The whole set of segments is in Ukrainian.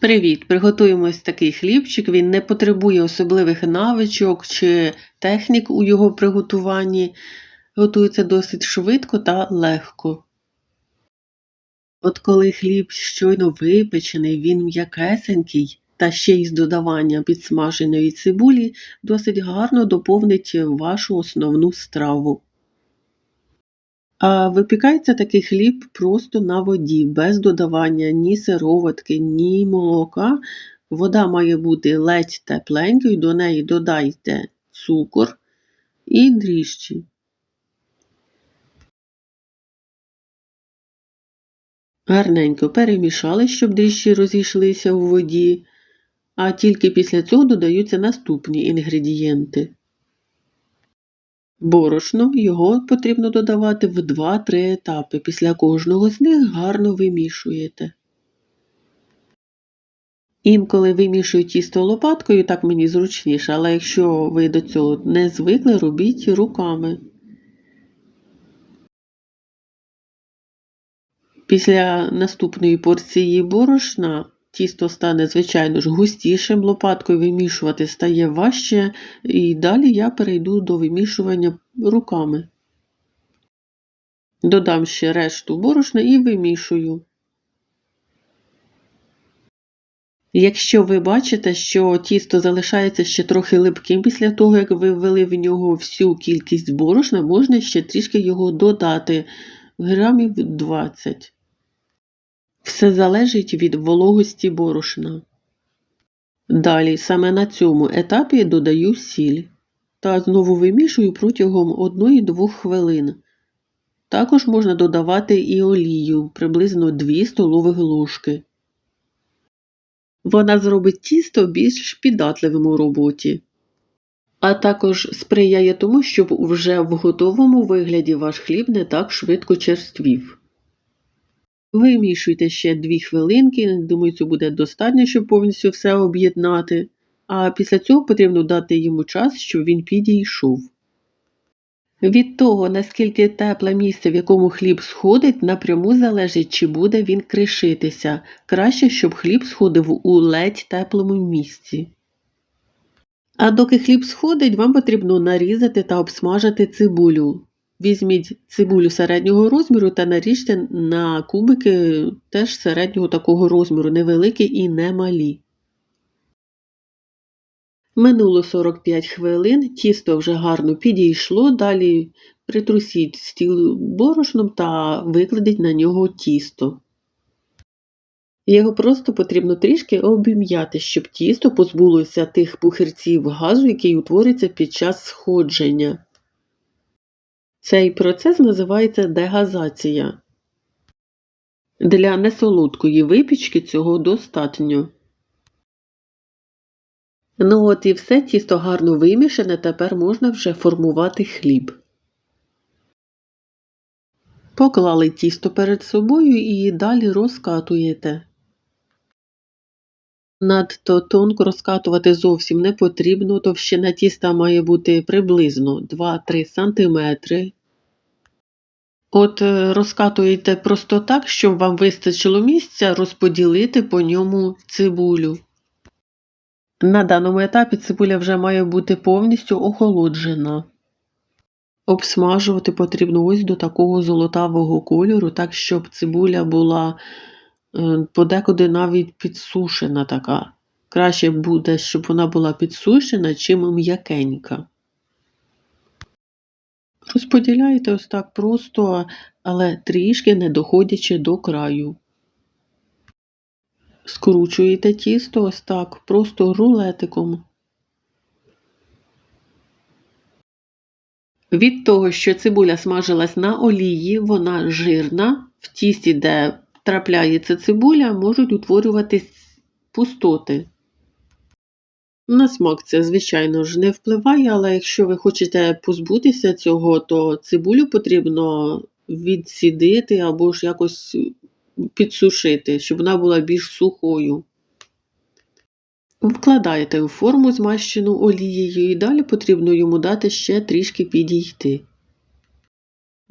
Привіт! Приготуємо ось такий хлібчик. Він не потребує особливих навичок чи технік у його приготуванні. Готується досить швидко та легко. От коли хліб щойно випечений, він м'якесенький, та ще й з додаванням підсмаженої цибулі, досить гарно доповнить вашу основну страву. Випікається такий хліб просто на воді, без додавання ні сироватки, ні молока. Вода має бути ледь тепленькою, до неї додайте цукор і дріжджі. Гарненько перемішали, щоб дріжджі розійшлися у воді, а тільки після цього додаються наступні інгредієнти. Борошно його потрібно додавати в 2-3 етапи. Після кожного з них гарно вимішуєте. Інколи вимішую тісто лопаткою, так мені зручніше, але якщо ви до цього не звикли, робіть руками. Після наступної порції борошна Тісто стане, звичайно ж, густішим, лопаткою вимішувати стає важче, і далі я перейду до вимішування руками. Додам ще решту борошна і вимішую. Якщо ви бачите, що тісто залишається ще трохи липким після того, як ви ввели в нього всю кількість борошна, можна ще трішки його додати грамів 20. Все залежить від вологості борошна. Далі саме на цьому етапі додаю сіль та знову вимішую протягом 1-2 хвилин. Також можна додавати і олію приблизно 2 столових ложки. Вона зробить тісто більш піддатливим у роботі, а також сприяє тому, щоб вже в готовому вигляді ваш хліб не так швидко черствів. Вимішуйте ще 2 хвилинки, думаю, це буде достатньо, щоб повністю все об'єднати, а після цього потрібно дати йому час, щоб він підійшов. Від того, наскільки тепле місце, в якому хліб сходить, напряму залежить, чи буде він кришитися. Краще, щоб хліб сходив у ледь теплому місці. А доки хліб сходить, вам потрібно нарізати та обсмажити цибулю. Візьміть цибулю середнього розміру та наріжте на кубики теж середнього такого розміру, невеликі і немалі. Минуло 45 хвилин, тісто вже гарно підійшло, далі притрусіть стіл борошном та викладіть на нього тісто. Його просто потрібно трішки обім'яти, щоб тісто позбулося тих пухирців газу, який утвориться під час сходження. Цей процес називається дегазація. Для несолодкої випічки цього достатньо. Ну от і все тісто гарно вимішане, тепер можна вже формувати хліб. Поклали тісто перед собою і далі розкатуєте. Надто тонко розкатувати зовсім не потрібно, товщина тіста має бути приблизно 2-3 см. От е, розкатуєте просто так, щоб вам вистачило місця розподілити по ньому цибулю. На даному етапі цибуля вже має бути повністю охолоджена. Обсмажувати потрібно ось до такого золотавого кольору, так, щоб цибуля була подекуди навіть підсушена така. Краще буде, щоб вона була підсушена, чим м'якенька. Розподіляєте ось так просто, але трішки не доходячи до краю. Скручуєте тісто ось так, просто рулетиком. Від того, що цибуля смажилась на олії, вона жирна, в тісті, де трапляється цибуля, можуть утворюватись пустоти. На смак це, звичайно ж, не впливає, але якщо ви хочете позбутися цього, то цибулю потрібно відсідити або ж якось підсушити, щоб вона була більш сухою. Вкладаєте у форму змащену олією і далі потрібно йому дати ще трішки підійти.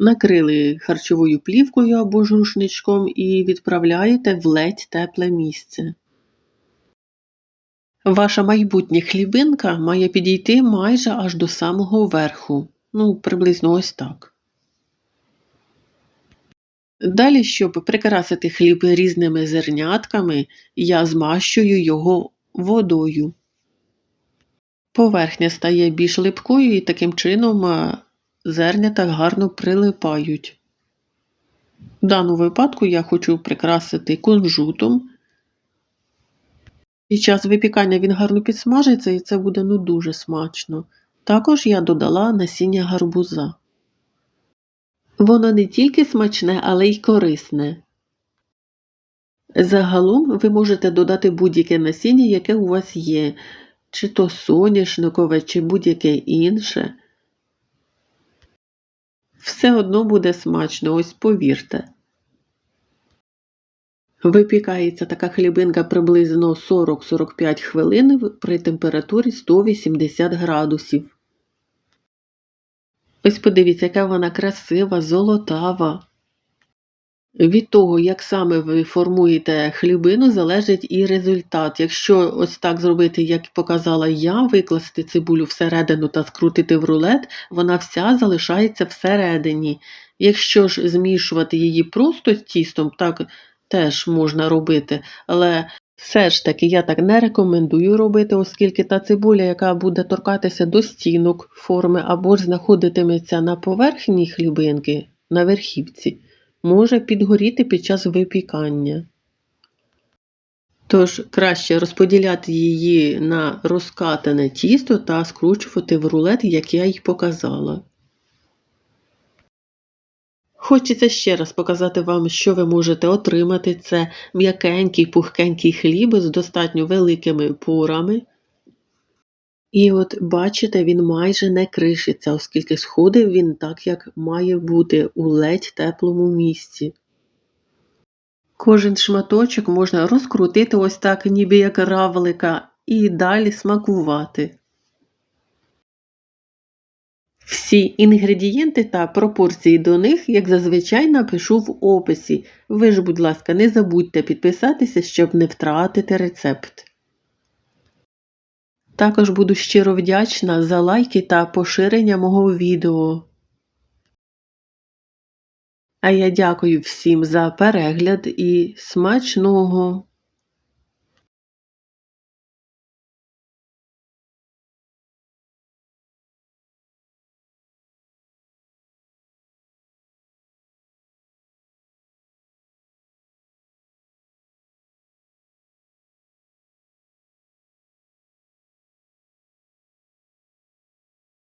Накрили харчовою плівкою або ж рушничком і відправляєте в ледь тепле місце. Ваша майбутня хлібинка має підійти майже аж до самого верху. Ну, приблизно ось так. Далі, щоб прикрасити хліб різними зернятками, я змащую його водою. Поверхня стає більш липкою і таким чином е, зернята гарно прилипають. В даному випадку я хочу прикрасити кунжутом. Під час випікання він гарно підсмажиться і це буде ну дуже смачно. Також я додала насіння гарбуза. Воно не тільки смачне, але й корисне. Загалом ви можете додати будь-яке насіння, яке у вас є, чи то соняшникове, чи будь-яке інше. Все одно буде смачно, ось повірте. Випікається така хлібинка приблизно 40-45 хвилин при температурі 180 градусів. Ось подивіться, яка вона красива, золотава. Від того, як саме ви формуєте хлібину, залежить і результат. Якщо ось так зробити, як показала я, викласти цибулю всередину та скрутити в рулет, вона вся залишається всередині. Якщо ж змішувати її просто з тістом, так теж можна робити, але все ж таки я так не рекомендую робити, оскільки та цибуля, яка буде торкатися до стінок форми або ж знаходитиметься на поверхні хлібинки, на верхівці, може підгоріти під час випікання. Тож краще розподіляти її на розкатане тісто та скручувати в рулет, як я й показала. Хочеться ще раз показати вам, що ви можете отримати. Це м'якенький, пухкенький хліб з достатньо великими порами. І от бачите, він майже не кришиться, оскільки сходив він так, як має бути у ледь теплому місці. Кожен шматочок можна розкрутити ось так, ніби як равлика, і далі смакувати. Всі інгредієнти та пропорції до них, як зазвичай, напишу в описі. Ви ж, будь ласка, не забудьте підписатися, щоб не втратити рецепт. Також буду щиро вдячна за лайки та поширення мого відео. А я дякую всім за перегляд і смачного!